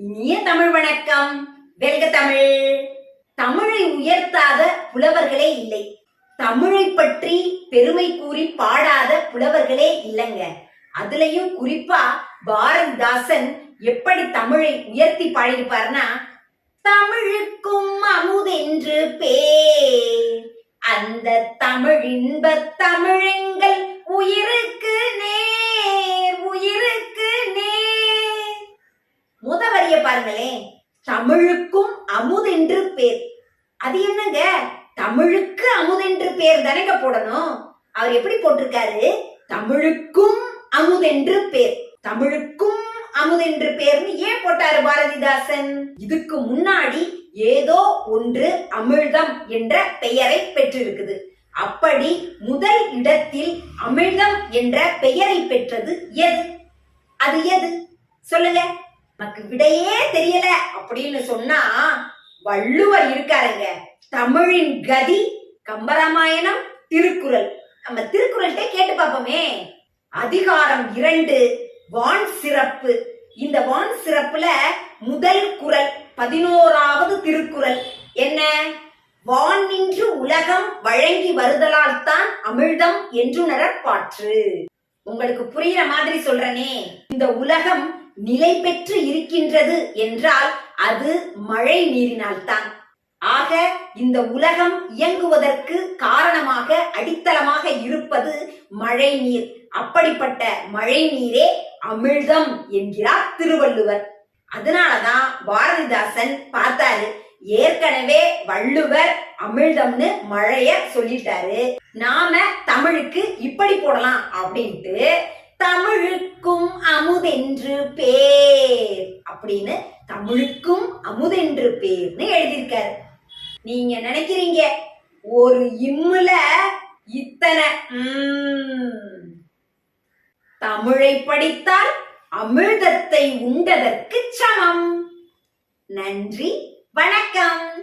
இனிய தமிழ் வணக்கம். வெல்க தமிழ். தமிழை உயர்த்தாத புலவர்களே இல்லை. தமிழை பற்றி பெருமை கூறி பாடாத புலவர்களே இல்லைங்க. அதுலயும் குறிப்பா பாரதிதாசன் எப்படி தமிழை உயர்த்தி பாடியிருப்பார்னா தமிழுக்கும் அமுதென்று பேர். அந்த தமிழ் இன்ப தமிழெங்கள் உயிருக்கு நேர் உயிருக்கு நேர் முத வரிய பாருங்களேன். தமிழுக்கும் அமுதென்று பேர். அது என்னங்க? தமிழுக்கு அமுதென்று பேர் தானேங்க போடணும். அவர் எப்படி போட்டிருக்காரு? தமிழுக்கும் அமுதென்று பேர். தமிழுக்கும் அமுதென்று பேர்னு ஏன் போட்டாரு பாரதிதாசன்? இதுக்கு முன்னாடி ஏதோ ஒன்று அமிழ்தம் என்ற பெயரை பெற்றிருக்குது. அப்படி முதல் இடத்தில் அமிழ்தம் என்ற பெயரை பெற்றது எது? அது எது? சொல்லுங்க. நமக்கு விடையே தெரியல அப்படின்னு சொன்னா வள்ளுவர் இருக்காருங்க. தமிழின் கதி கம்பராமாயணம் திருக்குறள். நம்ம திருக்குறள்கிட்ட கேட்டு பார்ப்போமே. அதிகாரம் இரண்டு வான் சிறப்பு. இந்த வான் சிறப்புல முதல் குறள் பதினோராவது திருக்குறள். என்ன? வான் நின்று உலகம் வழங்கி வருதலால் தான் அமிழ்தம் என்று பாற்று. உங்களுக்கு புரியுற மாதிரி சொல்றனே. இந்த உலகம் நிலை பெற்று இருக்கின்றது என்றால் அது மழை நீரினால்தான். ஆக இந்த உலகம் இயங்குவதற்கு காரணமாக அடித்தளமாக இருப்பது மழை நீர். அப்படிப்பட்ட மழை நீரே அமிழ்தம் என்கிறார் திருவள்ளுவர். அதனாலதான் பாரதிதாசன் பார்த்தாரு ஏற்கனவே வள்ளுவர் அமிழ்தம்னு மழைய சொல்லிட்டாரு. நாம தமிழுக்கு இப்படி போடலாம் அப்படின்ட்டு தமிழுக்கும் அமுதென்று பேர் அப்படின்னு தமிழுக்கும் அமுதென்று பேர்னு எழுதியிருக்காரு. நீங்க நினைக்கிறீங்க ஒரு இம்முல இத்தனை ம். தமிழை படித்தால் அமிழ்தத்தை உண்டதற்கு சமம். நன்றி வணக்கம்.